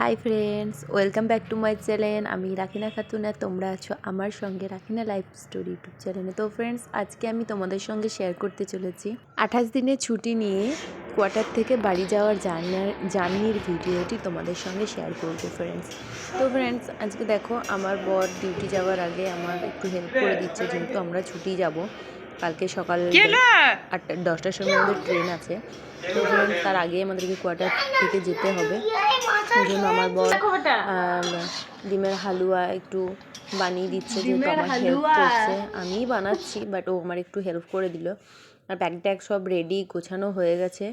Hi friends welcome back to my channel আমি রাখিনা খাতুন আর তোমরা আছো আমার সঙ্গে রাখিনা লাইফ স্টোরি ইউটিউব চ্যানেলে তো ফ্রেন্ডস আজকে আমি তোমাদের সঙ্গে শেয়ার করতে চলেছি আঠাশ দিনের ছুটি নিয়ে কোয়ার্টার থেকে বাড়ি যাওয়ার জার্নার জার্নির ভিডিওটি তোমাদের সঙ্গে শেয়ার করব ফ্রেন্ডস তো ফ্রেন্ডস আজকে দেখো, আমার বর ডিউটি যাওয়ার আগে আমার একটু হেল্প করে দিচ্ছে, যেহেতু আমরা ছুটি যাব। কালকে সকাল আটটা দশটার সময় আমাদের ট্রেন আছে। তো তার আগে আমাদেরকে কোয়ার্টার থেকে যেতে হবে। জন্য আমার বর ডিমের হালুয়া একটু বানিয়ে দিচ্ছে যেহেতু আমার হেল্প করছে। আমিই বানাচ্ছি বাট ও আমার একটু হেল্প করে দিল। আর ব্যাগ ট্যাগ সব রেডি গোছানো হয়ে গেছে।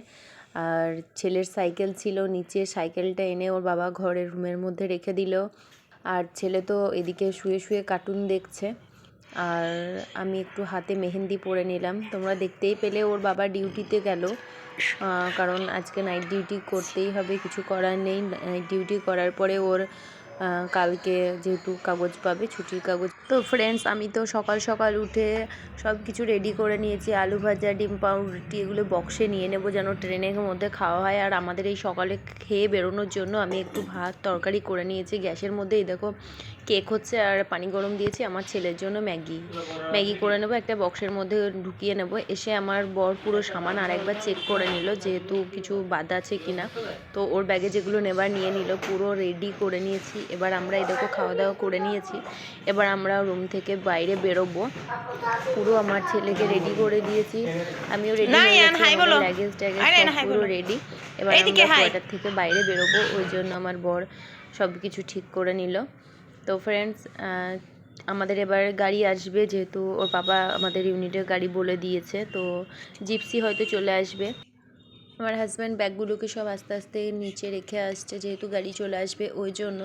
আর ছেলের সাইকেল ছিল নিচে সাইকেলটা এনে ওর বাবা ঘরের রুমের মধ্যে রেখে দিল। আর ছেলে তো এদিকে শুয়ে শুয়ে কার্টুন দেখছে। আর আমি একটু হাতে মেহেন্দি পরে নিলাম। তোমরা দেখতেই পেলে ওর বাবা ডিউটিতে গেল। কারণ আজকে নাইট ডিউটি করতেই হবে, কিছু করার নেই। নাইট ডিউটি করার পরে ওর কালকে যেহেতু কাগজ পাবে, ছুটির কাগজ। তো ফ্রেন্ডস আমি তো সকাল সকাল উঠে সব কিছু রেডি করে নিয়েছি, আলু ভাজা, ডিম পাউরুটি এগুলো বক্সে নিয়ে নেব যেন ট্রেনের মধ্যে খাওয়া হয়। আর আমাদের এই সকালে খেয়ে বেরোনোর জন্য আমি একটু ভাত তরকারি করে নিয়েছি। গ্যাসের মধ্যে এই দেখো কেক হচ্ছে আর পানি গরম দিয়েছি আমার ছেলের জন্য ম্যাগি। ম্যাগি করে নেব, একটা বক্সের মধ্যে ঢুকিয়ে নেব। এসে আমার বর পুরো সামান আর একবার চেক করে নিল যেহেতু কিছু বাদ আছে কিনা। তো ওর ব্যাগে যেগুলো নেবার নিয়ে নিল, পুরো রেডি করে নিয়েছি। এবার আমরা দেখো খাওয়া দাওয়া করে নিয়েছি। এবার আমরা রুম থেকে বাইরে বেরোবো। পুরো আমার ছেলেকে রেডি করে দিয়েছি। আমিও রেডি লাগেজ ট্যাগেজ পুরো রেডি এবার আমরা কোয়ার্টার থেকে বাইরে বেরোবো। ওই জন্য আমার বর সব কিছু ঠিক করে নিল। তো ফ্রেন্ডস আমাদের এবার গাড়ি আসবে যেহেতু ওর বাবা আমাদের ইউনিটের গাড়ি বলে দিয়েছে। তো জিপসি হয়তো চলে আসবে। আমার হাজব্যান্ড ব্যাগগুলোকে সব আস্তে আস্তে নিচে রেখে আসছে, যেহেতু গাড়ি চলে আসবে ওই জন্য।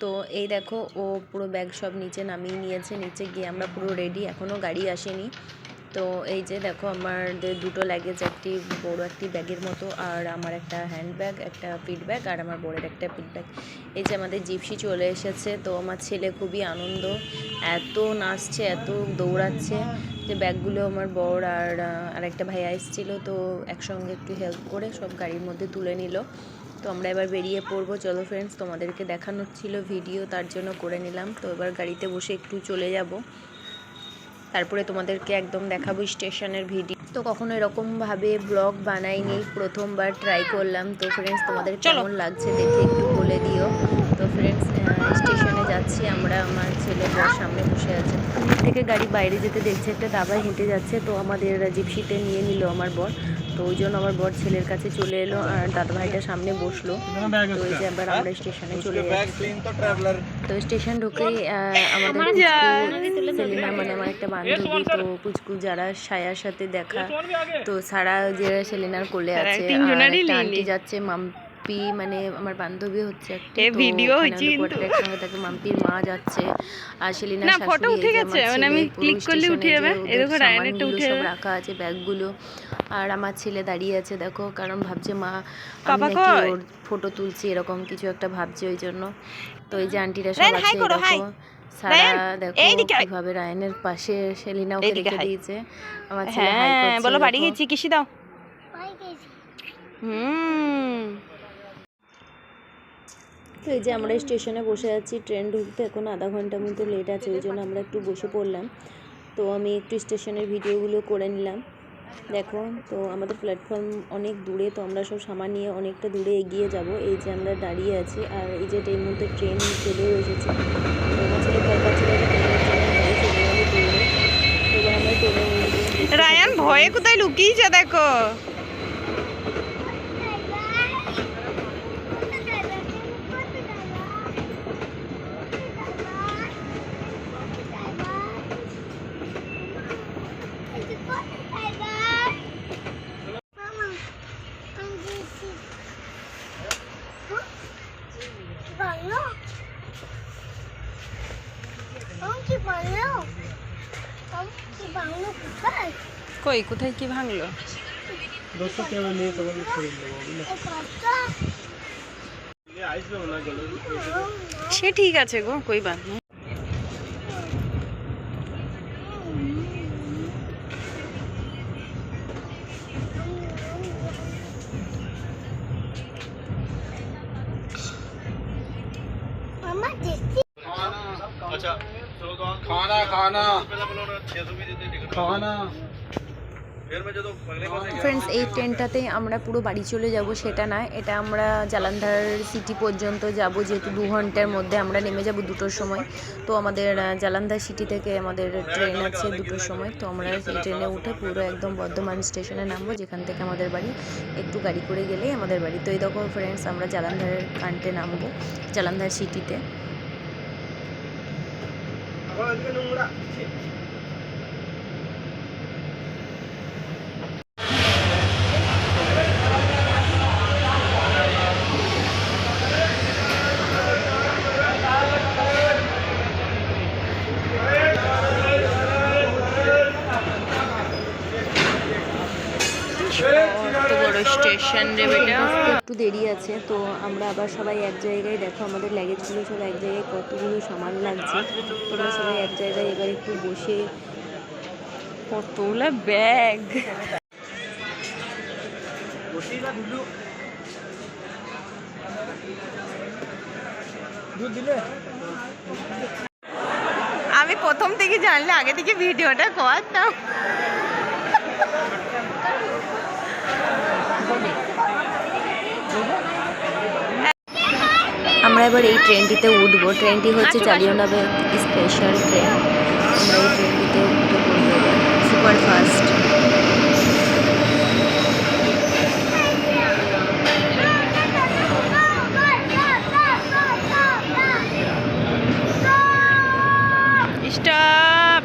তো এই দেখো, ও পুরো ব্যাগ সব নিচে নামিয়ে নিয়েছে, নিচে গিয়ে আমরা পুরো রেডি এখনও গাড়ি আসেনি। তো এই যে দেখো আমাদের দুটো লাগেজ একটি বড় একটি ব্যাগের মতো আর আমার একটা হ্যান্ড ব্যাগ একটা পিট ব্যাগ আর আমার বড়ের একটা পিট ব্যাগ এই যে আমাদের জিপসি চলে এসেছে তো আমার ছেলে খুবই আনন্দ। এত নাচছে এত দৌড়াচ্ছে যে ব্যাগগুলো আমার বর আর আহ, আর একটা ভাইয়া এসেছিল তো একসঙ্গে একটু হেল্প করে সব গাড়ির মধ্যে তুলে নিল। তো আমরা এবার বেরিয়ে পড়ব। চলো ফ্রেন্ডস তোমাদেরকে দেখানোর ছিল ভিডিও তার জন্য করে নিলাম। তো এবার গাড়িতে বসে একটু চলে যাব। তারপরে তোমাদেরকে একদম দেখাবো স্টেশনের ভিডিও। তো কখনো এরকমভাবে ব্লগ বানাইনি প্রথমবার ট্রাই করলাম। তো ফ্রেন্ডস তোমাদের কেমন লাগছে দেখে একটু বলে দিও। তো ফ্রেন্ডস স্টেশনে যাচ্ছি আমরা আমার ছেলে বর সামনে বসে আছে। থেকে গাড়ি বাইরে যেতে দেখছে একটা দাবায় হেঁটে যাচ্ছে। তো আমাদের জিপসিতে নিয়ে নিল আমার বর। ওই জন্য আমার বর ছেলের কাছে চলে এলো আর দাদা ভাইটা সামনে বসল। তো ওই যে এবার আমরা স্টেশনে চলে যাচ্ছি। তো স্টেশন ঢুকেই আহ, আমাদের সেলিনা মানে আমার একটা বান্ধবী তো পুচকু যারা সায়ার সাথে দেখা তো সারা যে সেলিনার কোলে আছে আর একটা আন্টি যাচ্ছে মাম্পি মানে আমার বান্ধবী হচ্ছে একটা ওখানে হচ্ছে কিন্তু। একসঙ্গে থাকে মাম্পির মা যাচ্ছে আর সেলিনার না, এই উঠে গেছে, মানে আমি ক্লিক করলে উঠে যাবে। দেখো, রায়ানেরটা উঠে সব যাবে। রাখা আছে ব্যাগগুলো আর আমার ছেলে দাঁড়িয়ে আছে দেখো কারণ ভাবছে মা আমি নাকি ওর ফটো তুলছি এরকম কিছু একটা ভাবছে ওই জন্য। তো এই যে আন্টিরা সব আছে দেখো সারা দেখো কীভাবে রায়নের পাশে সেলিনা ওকে রেখে দিয়েছে। আমার ছেলে হাই হ্যাঁ করছে বলো বাড়ি গেছি কিসি দাও? হুম। তো এই যে আমরা স্টেশনে বসে আছি ট্রেন ঢুকতে এখন আধা ঘণ্টার মতো লেট আছে ওই জন্য আমরা একটু বসে পড়লাম। তো আমি একটু স্টেশনের ভিডিওগুলো করে নিলাম। দেখো, তো আমাদের প্ল্যাটফর্ম অনেক দূরে, তো আমরা সব সামান নিয়ে অনেকটা দূরে এগিয়ে যাব। এই যে আমরা দাঁড়িয়ে আছি, আর এই যে ট্রেন মধ্যে ট্রেন চলেও এসেছে। আমার ছেলে ভয় পাচ্ছিল। রায়ান, ভয়ে কোথায় লুকিয়েছে দেখো? কই? কোথায় কি ভাঙলো? সে ঠিক আছে গো কই বাদ ফ্রেন্ডস এই ট্রেনটাতে আমরা পুরো বাড়ি চলে যাব, সেটা না। এটা আমরা জালান্ধার সিটি পর্যন্ত যাব, যেহেতু দু ঘণ্টার মধ্যে আমরা নেমে যাব দুটোর সময়। তো আমাদের জালান্ধার সিটি থেকে আমাদের ট্রেন আছে দুটোর সময়। তো আমরা সেই ট্রেনে উঠে পুরো একদম বর্ধমান স্টেশনে নামবো, যেখান থেকে আমাদের বাড়ি। একটু গাড়ি করে গেলেই আমাদের বাড়ি। তো এই দেখো ফ্রেন্ডস আমরা জালান্ধারের কান্টে নামবো, জালান্ধার সিটিতে কত বড় স্টেশন রে বেটা। একটু দেরি আছে তো আমরা আবার সবাই এক জায়গায় দেখো আমাদের লাগেজগুলো সব এক জায়গায় কতগুলো সামান লাগছে। তোমরা সবাই এক জায়গায় এবার একটু বসে কতগুলো ব্যাগ আমি প্রথম থেকে জানলে আগে থেকে ভিডিওটা করতাম। আমরা এবার এই ট্রেনটিতে উঠবো। ট্রেনটি হচ্ছে চালিয়ানগর স্পেশাল ট্রেন আমরা এই ট্রেনটিতে উঠে পড়ব সুপার ফাস্ট স্টপ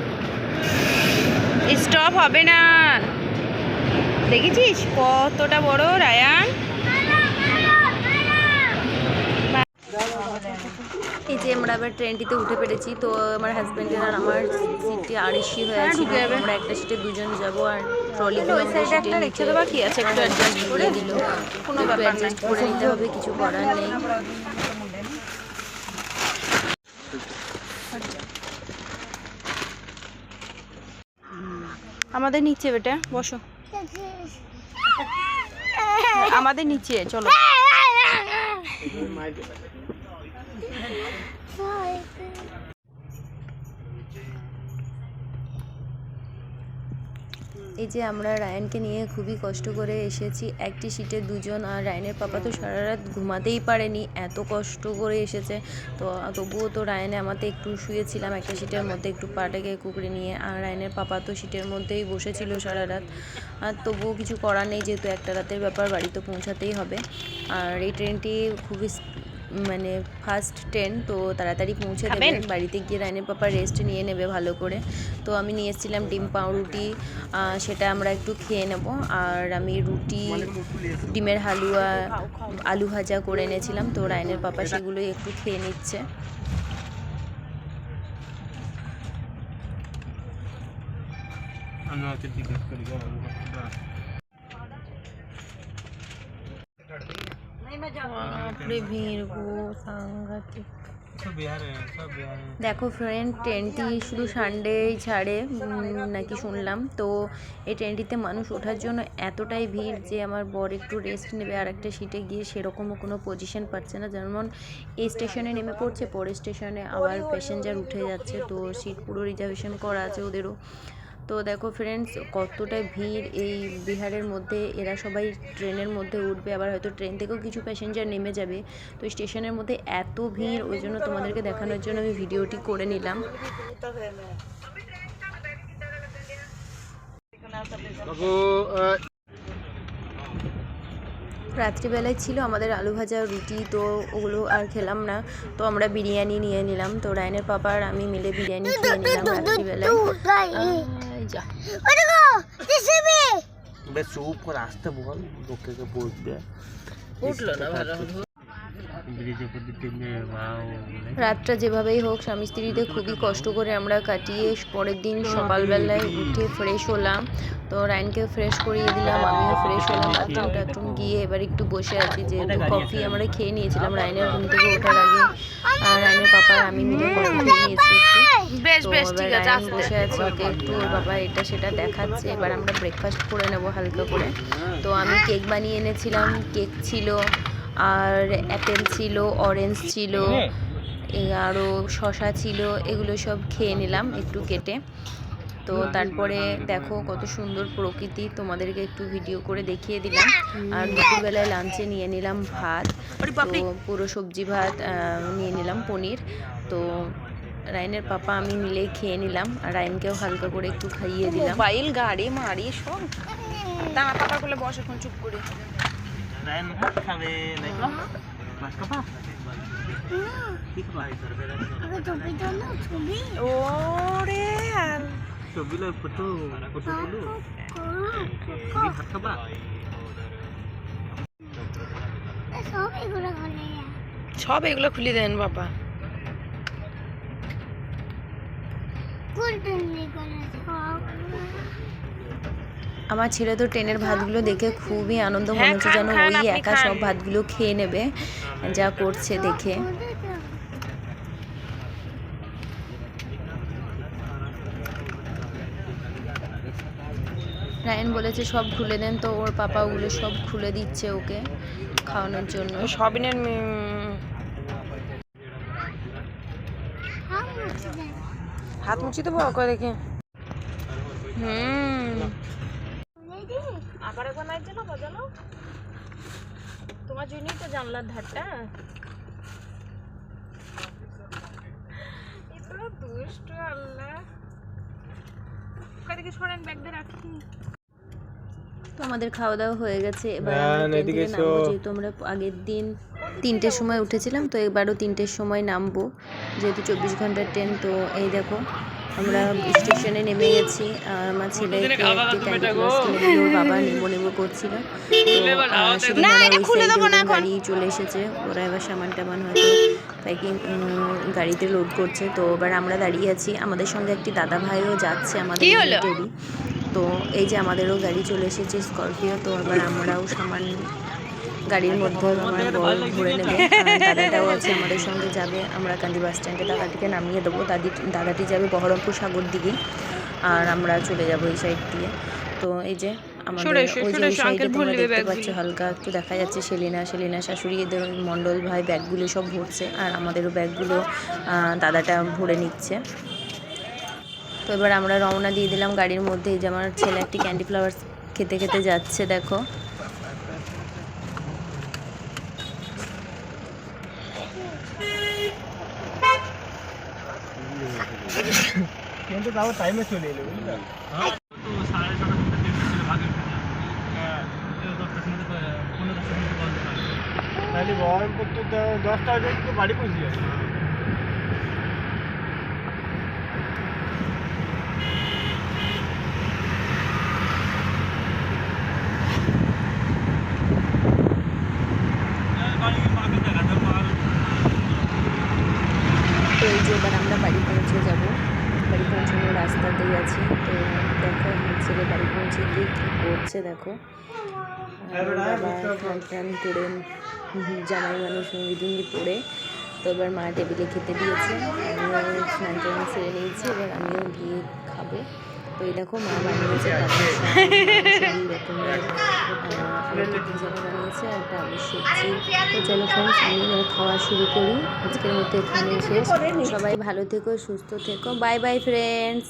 স্টপ হবে না। দেখেছিস? কতটা বড় রায়ান? এই যে আমরা আবার ট্রেনটিতে উঠে পেরেছি তো আমার হাজব্যান্ডের আর আমার সিটটি আড়াইশি হয়েছিল আমরা একটা সিটে দুজন যাব আর একটা রেখে দেওয়া কি আছে একটু অ্যাডজাস্ট করে দিল। কোনো ব্যাপার না অ্যাডজাস্ট করে নিতে হবে কিছু করার নেই। আমাদের নিচে বেটা বসো। আমাদের নিচে চলো এই যে আমরা রায়ানকে নিয়ে খুবই কষ্ট করে এসেছি, একটি সিটে দুজন আর রায়ানের পাপা তো সারা রাত ঘুমাতেই পারেনি, এত কষ্ট করে এসেছে। তো তবুও তো রায়ানে আমাতে একটু শুয়েছিলাম, একটা সিটের মধ্যে একটু পাটাকে কুকড়ে নিয়ে, আর রায়ানের পাপা তো সিটের মধ্যেই বসেছিল সারা রাত। আর তবুও কিছু করার নেই, যেহেতু একটা রাতের ব্যাপার, বাড়িতে পৌঁছাতেই হবে। আর এই ট্রেনটি খুবই মানে ফার্স্ট ট্রেন তো তাড়াতাড়ি পৌঁছে দেবেন বাড়িতে গিয়ে রায়নের পাপা রেস্ট নিয়ে নেবে ভালো করে। তো আমি নিয়ে এসেছিলাম ডিম পাউরুটি সেটা আমরা একটু খেয়ে নেব। আর আমি রুটি ডিমের হালুয়া আলু ভাজা করে এনেছিলাম। তো রায়নের পাপা সেগুলোই একটু খেয়ে নিচ্ছে। বাপরে সাংঘাতিক। দেখো ফ্রেন্ড ট্রেনটি শুধু সানডেই ছাড়ে নাকি শুনলাম। তো এই ট্রেনটিতে মানুষ ওঠার জন্য এতটাই ভিড় যে আমার বর একটু রেস্ট নেবে আর একটা সিটে গিয়ে সেরকমও কোনো পজিশন পাচ্ছে না। যেমন এই স্টেশনে নেমে পড়ছে পরের স্টেশনে আবার প্যাসেঞ্জার উঠে যাচ্ছে। তো সিট পুরো রিজার্ভেশন করা আছে ওদেরও। তো দেখো ফ্রেন্ডস কতটা ভিড় এই বিহারের মধ্যে। এরা সবাই ট্রেনের মধ্যে উঠবে আবার হয়তো ট্রেন থেকেও কিছু প্যাসেঞ্জার নেমে যাবে। তো স্টেশনের মধ্যে এত ভিড় ওই জন্য তোমাদেরকে দেখানোর জন্য আমি ভিডিওটি করে নিলাম। রাত্রিবেলায় ছিল আমাদের আলু ভাজা রুটি তো ওগুলো আর খেলাম না। তো আমরা বিরিয়ানি নিয়ে নিলাম। তো রায়নের পাপা আর আমি মিলে বিরিয়ানি খেয়ে নিলাম রাত্রিবেলায়। যা। বে চুপ করে আসতে বল লোকে বলবে উঠল না ভালো রাতটা যেভাবেই হোক স্বামী স্ত্রীতে খুবই কষ্ট করে আমরা কাটিয়ে পরের দিন সকালবেলায় উঠে ফ্রেশ হলাম। তো রায়নকে ফ্রেশ করিয়ে দিলাম আমিও ফ্রেশ হলাম বাথরুম টাথরুম গিয়ে এবার একটু বসে আছি যেহেতু কফি আমরা খেয়ে নিয়েছিলাম রায়নের ঘুম থেকে ওঠার আগে। আর রায়নের পাপা আমি মিলে কফি খেয়ে নিয়েছি একটু। বেশ বেশ ঠিক আছে বসে আছে ওকে একটু ওর বাবা এটা সেটা দেখাচ্ছে এবার আমরা ব্রেকফাস্ট করে নেব হালকা করে। তো আমি কেক বানিয়ে এনেছিলাম কেক ছিল আর অ্যাপেল ছিল অরেঞ্জ ছিল আরও শশা ছিল এগুলো সব খেয়ে নিলাম একটু কেটে। তো তারপরে দেখো কত সুন্দর প্রকৃতি তোমাদেরকে একটু ভিডিও করে দেখিয়ে দিলাম। আর দুপুরবেলায় লাঞ্চে নিয়ে নিলাম ভাত। তো পুরো সবজি ভাত নিয়ে নিলাম পনির। তো রায়নের পাপা আমি মিলেই খেয়ে নিলাম আর রায়নকেও হালকা করে একটু খাইয়ে দিলাম। মোবাইল গাড়ি মারি সব। দাঁড়া পাতা করলে বস এখন চুপ করে। ভাত খাবা ওরে ছবি লয় ফটো ফটো ভাত খাবা? সব এগুলো খুলে দেন বাবা আমার ছেলে তো ট্রেনের ভাতগুলো দেখে খুবই আনন্দ মনে হ্যাঁ, হচ্ছে যেন ওই একা সব ভাতগুলো খেয়ে নেবে যা করছে দেখে। রায়ন বলেছে সব খুলে দেন তো ওর পাপা ওগুলো সব খুলে দিচ্ছে ওকে খাওয়ানোর জন্য। সবিনের হাত মুছি দেবো করে দেখে হুম। আবার একবার বাজানো তোমার জন্যই তো জানলার ধারটা। এত দুষ্ট আল্লাহ। ওকে সরেন ব্যাগ দিয়ে রাখি। তো আমাদের খাওয়া দাওয়া হয়ে গেছে এবার হ্যাঁ, আমরা। যেহেতু আমরা আগের দিন তিনটের সময় উঠেছিলাম তো এবারও তিনটের সময় নামবো। যেহেতু চব্বিশ ঘণ্টার ট্রেন তো এই দেখো আমরা স্টেশনে নেমে গেছি। আর আমার ছেলে ওর বাবা নেব নেব করছিল। গাড়ি চলে এসেছে। ওরা এবার সামান টামান হয়তো প্যাকিং গাড়িতে লোড করছে। তো এবার আমরা দাঁড়িয়ে আছি। আমাদের সঙ্গে একটি দাদা ভাইও যাচ্ছে আমাদের তো এই যে আমাদেরও গাড়ি চলে এসেছে স্করপিও তো এবার আমরাও সামান গাড়ির মধ্যে আমার বর ঘুরে নেবে। দাদাটাও আছে আমাদের সঙ্গে যাবে আমরা কান্দি বাস স্ট্যান্ডে। দাদাটিকে নামিয়ে দেবো। দাদি দাদাটি যাবে বহরমপুর সাগর দিকে আর আমরা চলে যাব এই সাইড দিয়ে। তো এই যে আমাদের ওই যে সরে ওই এসো, সাইডে তোমরা দেখতে পাচ্ছ হালকা একটু দেখা যাচ্ছে সেলিনা সেলিনা শাশুড়ি এদের মণ্ডল ভাই ব্যাগগুলো সব ভরছে। আর আমাদেরও ব্যাগগুলো আহ, দাদাটা ভরে নিচ্ছে। তো এবার আমরা রওনা দিয়ে দিলাম গাড়ির মধ্যে। এই যে আমার ছেলে একটি ক্যান্ডি ফ্লাওয়ার খেতে খেতে যাচ্ছে দেখো কিন্তু তাও টাইমে চলে এলো বুঝলি? হ্যাঁ। পারবে তাহলে বহরমপুর তো দশটা বাড়ি পৌঁছে যাবে বাড়ি মাকে দেখাতে পারবে তো এই যে এবার আমরা বাড়ি পৌঁছে যাব বাড়ি পৌঁছানোর রাস্তাতেই আছি তো দেখো আমার ছেলে বাড়ি পৌঁছে গিয়ে কী করছে দেখো। স্নান টান করে জামাই মানুষ লুঙ্গি পরে তো এবার মা টেবিলে খেতে দিয়েছে। আমিও স্নান টান সেরে নিয়েছি এবার আমিও গিয়ে খাব। তো এই দেখো মা বানিয়েছে বানিয়েছে আর একটা সবজি। তো চলো ফ্রেন্ডস আমি খাওয়া শুরু করি। আজকের মতো এখানে শেষ। সবাই ভালো থেকো সুস্থ থেকো। Bye bye friends